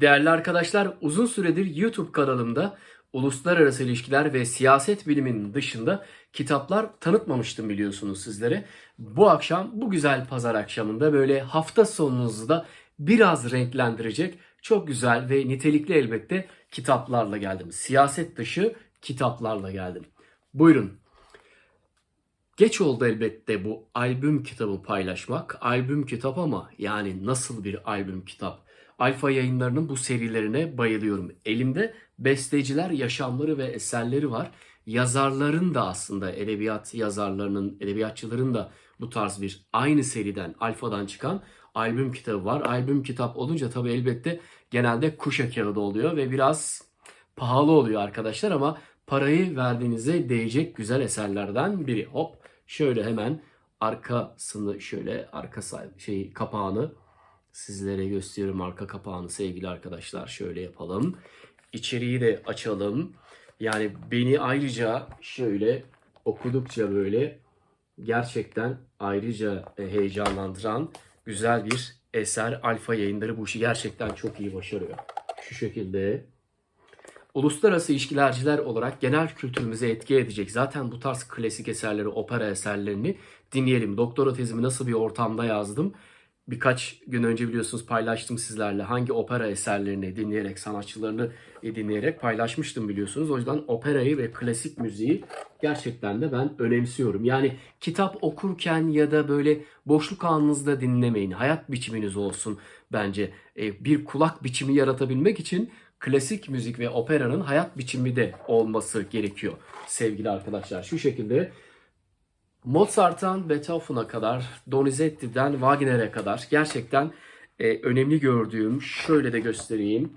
Değerli arkadaşlar, uzun süredir YouTube kanalımda uluslararası ilişkiler ve siyaset biliminin dışında kitaplar tanıtmamıştım biliyorsunuz sizlere. Bu akşam, bu güzel pazar akşamında böyle hafta sonunuzu da biraz renklendirecek çok güzel ve nitelikli elbette kitaplarla geldim. Siyaset dışı kitaplarla geldim. Buyurun. Geç oldu elbette bu albüm kitabı paylaşmak. Albüm kitap ama yani nasıl bir albüm kitap? Alfa yayınlarının bu serilerine bayılıyorum. Elimde besteciler yaşamları ve eserleri var. Yazarların da aslında edebiyat yazarlarının, edebiyatçıların da bu tarz bir aynı seriden, alfadan çıkan albüm kitabı var. Albüm kitap olunca tabii elbette genelde kuşa kağıdı oluyor ve biraz pahalı oluyor arkadaşlar ama parayı verdiğinize değecek güzel eserlerden biri. Hop şöyle hemen arkasını şöyle arka şey kapağını sizlere gösteriyorum arka kapağını sevgili arkadaşlar. Şöyle yapalım. İçeriği de açalım. Yani beni ayrıca şöyle okudukça böyle gerçekten ayrıca e, heyecanlandıran güzel bir eser. Alfa yayınları bu işi gerçekten çok iyi başarıyor. Şu şekilde uluslararası ilişkilerciler olarak genel kültürümüze etki edecek. Zaten bu tarz klasik eserleri, opera eserlerini dinleyelim. Doktora tezimi nasıl bir ortamda yazdım? Birkaç gün önce biliyorsunuz paylaştım sizlerle. Hangi opera eserlerini dinleyerek, sanatçılarını dinleyerek paylaşmıştım biliyorsunuz. O yüzden operayı ve klasik müziği gerçekten de ben önemsiyorum. Yani kitap okurken ya da böyle boşluk anınızda dinlemeyin. Hayat biçiminiz olsun bence. E, Bir kulak biçimi yaratabilmek için klasik müzik ve operanın hayat biçimi de olması gerekiyor sevgili arkadaşlar. Şu şekilde Mozart'tan Beethoven'a kadar, Donizetti'den Wagner'e kadar gerçekten e, önemli gördüğüm, şöyle de göstereyim.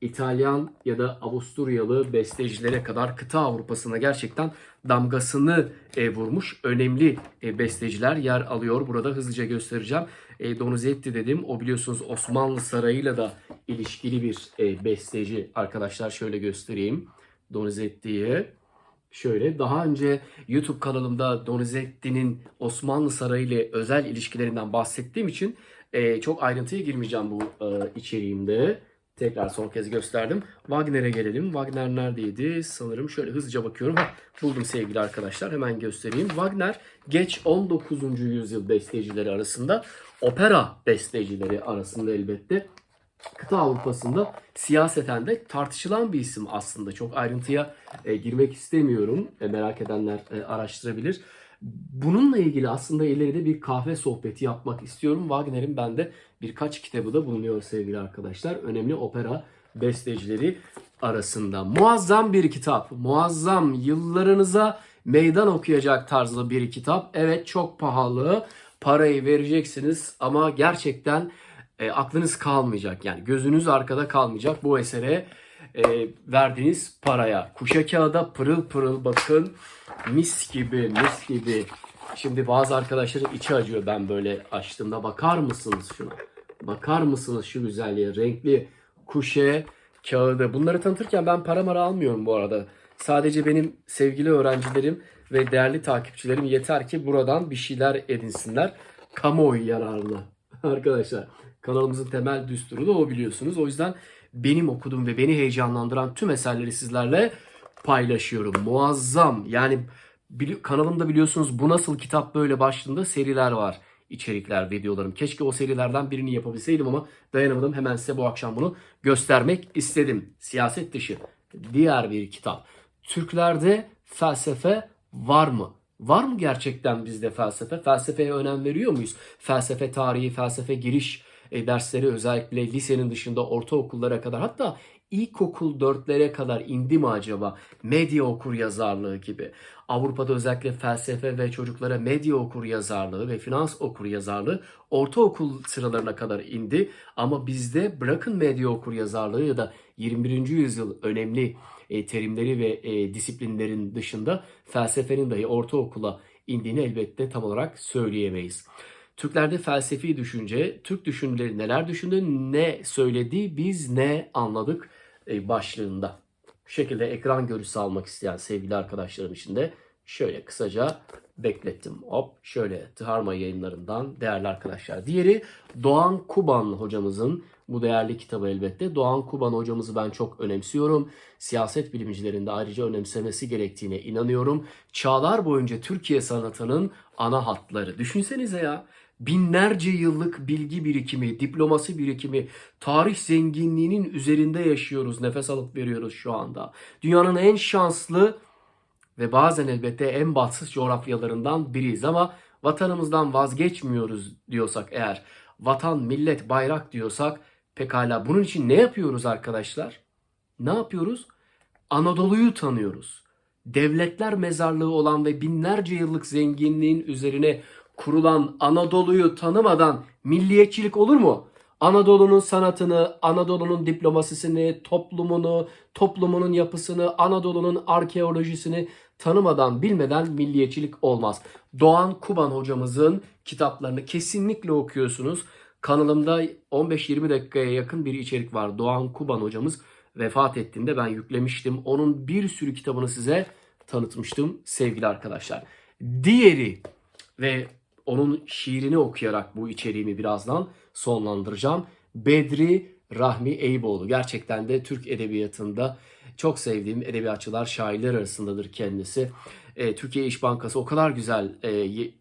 İtalyan ya da Avusturyalı bestecilere kadar kıta Avrupa'sına gerçekten damgasını e, vurmuş önemli e, besteciler yer alıyor. Burada hızlıca göstereceğim. E, Donizetti dedim. O biliyorsunuz Osmanlı Sarayı'yla da ilişkili bir e, besteci. Arkadaşlar şöyle göstereyim. Donizetti'yi. Şöyle daha önce YouTube kanalımda Donizetti'nin Osmanlı Sarayı ile özel ilişkilerinden bahsettiğim için e, çok ayrıntıya girmeyeceğim bu e, içeriğimde. Tekrar son kez gösterdim. Wagner'e gelelim. Wagner neredeydi? Sanırım şöyle hızlıca bakıyorum. Buldum sevgili arkadaşlar. Hemen göstereyim. Wagner geç 19. yüzyıl bestecileri arasında, opera bestecileri arasında elbette kıta Avrupa'sında siyaseten de tartışılan bir isim aslında. Çok ayrıntıya e, girmek istemiyorum. E, merak edenler e, araştırabilir. Bununla ilgili aslında ileride bir kahve sohbeti yapmak istiyorum. Wagner'in bende birkaç kitabı da bulunuyor sevgili arkadaşlar. Önemli opera bestecileri arasında. Muazzam bir kitap. Muazzam yıllarınıza meydan okuyacak tarzda bir kitap. Evet çok pahalı. Parayı vereceksiniz ama gerçekten e, aklınız kalmayacak. Yani gözünüz arkada kalmayacak bu esere e, verdiğiniz paraya. Kuşa kağıda pırıl pırıl bakın mis gibi mis gibi. Şimdi bazı arkadaşların içi acıyor ben böyle açtığımda. Bakar mısınız şuna? Bakar mısınız şu güzelliğe? Renkli kuşe kağıdı. Bunları tanıtırken ben para mara almıyorum bu arada. Sadece benim sevgili öğrencilerim ve değerli takipçilerim yeter ki buradan bir şeyler edinsinler. Kamuoyu yararına. Arkadaşlar kanalımızın temel düsturu da o biliyorsunuz. O yüzden benim okuduğum ve beni heyecanlandıran tüm eserleri sizlerle paylaşıyorum. Muazzam. Yani bili- kanalımda biliyorsunuz bu nasıl kitap böyle başlığında seriler var. içerikler, videolarım. Keşke o serilerden birini yapabilseydim ama dayanamadım. Hemen size bu akşam bunu göstermek istedim. Siyaset dışı diğer bir kitap. Türklerde felsefe var mı? Var mı gerçekten bizde felsefe? Felsefeye önem veriyor muyuz? Felsefe tarihi, felsefe giriş e, dersleri özellikle lisenin dışında ortaokullara kadar hatta ilkokul dörtlere kadar indi mi acaba? Medya okur yazarlığı gibi. Avrupa'da özellikle felsefe ve çocuklara medya okur yazarlığı ve finans okur yazarlığı ortaokul sıralarına kadar indi. Ama bizde bırakın medya okur yazarlığı ya da 21. yüzyıl önemli e, terimleri ve e, disiplinlerin dışında felsefenin dahi ortaokula indiğini elbette tam olarak söyleyemeyiz. Türklerde felsefi düşünce, Türk düşünürleri neler düşündü, ne söyledi, biz ne anladık e, başlığında. Bu şekilde ekran görüntüsü almak isteyen sevgili arkadaşlarım için de Şöyle kısaca beklettim. Hop şöyle Tıharma yayınlarından değerli arkadaşlar. Diğeri Doğan Kuban hocamızın bu değerli kitabı elbette. Doğan Kuban hocamızı ben çok önemsiyorum. Siyaset bilimcilerinde ayrıca önemsemesi gerektiğine inanıyorum. Çağlar boyunca Türkiye sanatının ana hatları. Düşünsenize ya binlerce yıllık bilgi birikimi, diplomasi birikimi, tarih zenginliğinin üzerinde yaşıyoruz. Nefes alıp veriyoruz şu anda. Dünyanın en şanslı ve bazen elbette en bahtsız coğrafyalarından biriyiz ama vatanımızdan vazgeçmiyoruz diyorsak eğer, vatan, millet, bayrak diyorsak pekala bunun için ne yapıyoruz arkadaşlar? Ne yapıyoruz? Anadolu'yu tanıyoruz. Devletler mezarlığı olan ve binlerce yıllık zenginliğin üzerine kurulan Anadolu'yu tanımadan milliyetçilik olur mu? Anadolu'nun sanatını, Anadolu'nun diplomasisini, toplumunu, toplumunun yapısını, Anadolu'nun arkeolojisini tanımadan, bilmeden milliyetçilik olmaz. Doğan Kuban hocamızın kitaplarını kesinlikle okuyorsunuz. Kanalımda 15-20 dakikaya yakın bir içerik var. Doğan Kuban hocamız vefat ettiğinde ben yüklemiştim. Onun bir sürü kitabını size tanıtmıştım sevgili arkadaşlar. Diğeri ve onun şiirini okuyarak bu içeriğimi birazdan sonlandıracağım. Bedri Rahmi Eyüboğlu. Gerçekten de Türk edebiyatında çok sevdiğim edebiyatçılar, şairler arasındadır kendisi. E, Türkiye İş Bankası o kadar güzel e,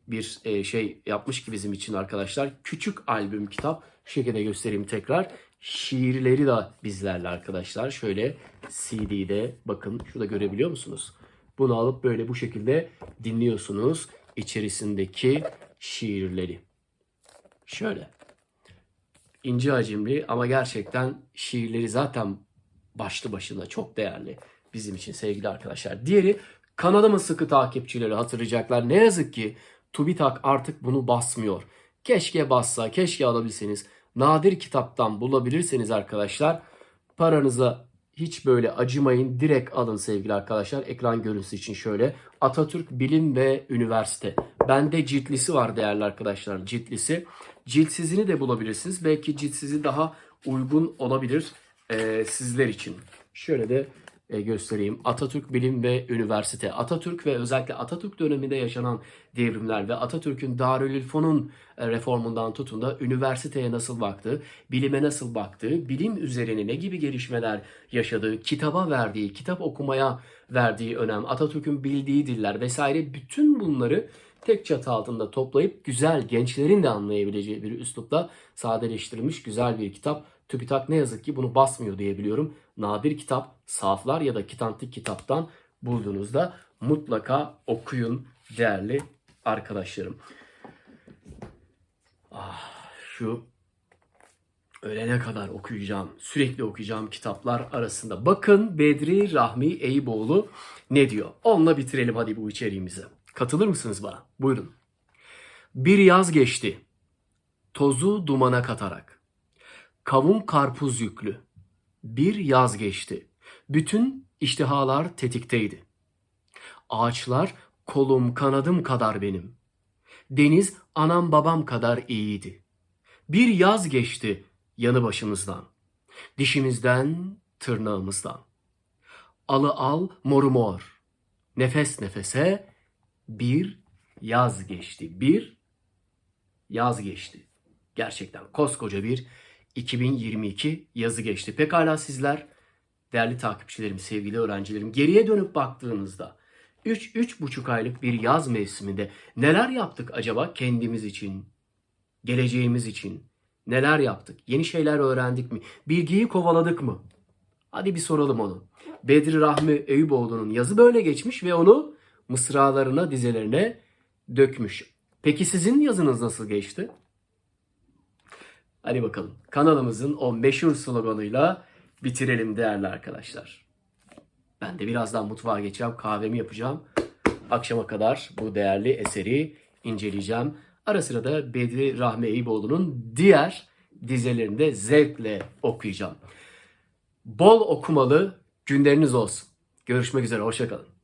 bir e, şey yapmış ki bizim için arkadaşlar. Küçük albüm kitap. Şu şekilde göstereyim tekrar. Şiirleri de bizlerle arkadaşlar. Şöyle CD'de bakın şurada görebiliyor musunuz? Bunu alıp böyle bu şekilde dinliyorsunuz içerisindeki şiirleri. Şöyle. İnce hacimli ama gerçekten şiirleri zaten başlı başına çok değerli bizim için sevgili arkadaşlar. Diğeri kanalımın sıkı takipçileri hatırlayacaklar. Ne yazık ki TÜBİTAK artık bunu basmıyor. Keşke bassa, keşke alabilseniz. Nadir kitaptan bulabilirseniz arkadaşlar paranıza hiç böyle acımayın. Direkt alın sevgili arkadaşlar. Ekran görüntüsü için şöyle. Atatürk Bilim ve Üniversite. Bende ciltlisi var değerli arkadaşlar. Ciltlisi. Ciltsizini de bulabilirsiniz. Belki ciltsizi daha uygun olabilir e, sizler için. Şöyle de göstereyim. Atatürk Bilim ve Üniversite. Atatürk ve özellikle Atatürk döneminde yaşanan devrimler ve Atatürk'ün Darülfünun e, reformundan tutun da üniversiteye nasıl baktığı, bilime nasıl baktığı, bilim üzerine ne gibi gelişmeler yaşadığı, kitaba verdiği, kitap okumaya verdiği önem, Atatürk'ün bildiği diller vesaire bütün bunları tek çatı altında toplayıp güzel gençlerin de anlayabileceği bir üslupla sadeleştirilmiş güzel bir kitap. TÜBİTAK ne yazık ki bunu basmıyor diyebiliyorum. Nadir kitap, sahaflar ya da kitantik kitaptan bulduğunuzda mutlaka okuyun değerli arkadaşlarım. Ah, şu ölene kadar okuyacağım, sürekli okuyacağım kitaplar arasında. Bakın Bedri Rahmi Eyüboğlu ne diyor? Onunla bitirelim hadi bu içeriğimizi. Katılır mısınız bana? Buyurun. Bir yaz geçti. Tozu dumana katarak. Kavun karpuz yüklü. Bir yaz geçti. Bütün iştihalar tetikteydi. Ağaçlar kolum kanadım kadar benim. Deniz anam babam kadar iyiydi. Bir yaz geçti yanı başımızdan. Dişimizden, tırnağımızdan. Alı al, moru mor. Nefes nefese bir yaz geçti. Bir yaz geçti. Gerçekten koskoca bir 2022 yazı geçti. Pekala sizler değerli takipçilerim, sevgili öğrencilerim geriye dönüp baktığınızda 3 üç, buçuk aylık bir yaz mevsiminde neler yaptık acaba kendimiz için, geleceğimiz için? Neler yaptık? Yeni şeyler öğrendik mi? Bilgiyi kovaladık mı? Hadi bir soralım onu. Bedri Rahmi Eyüboğlu'nun yazı böyle geçmiş ve onu mısralarına, dizelerine dökmüş. Peki sizin yazınız nasıl geçti? Hadi bakalım. Kanalımızın o meşhur sloganıyla bitirelim değerli arkadaşlar. Ben de birazdan mutfağa geçeceğim, kahvemi yapacağım. Akşama kadar bu değerli eseri inceleyeceğim. Ara sıra da Bedri Rahmi Eyüboğlu'nun diğer dizelerini de zevkle okuyacağım. Bol okumalı günleriniz olsun. Görüşmek üzere, hoşçakalın.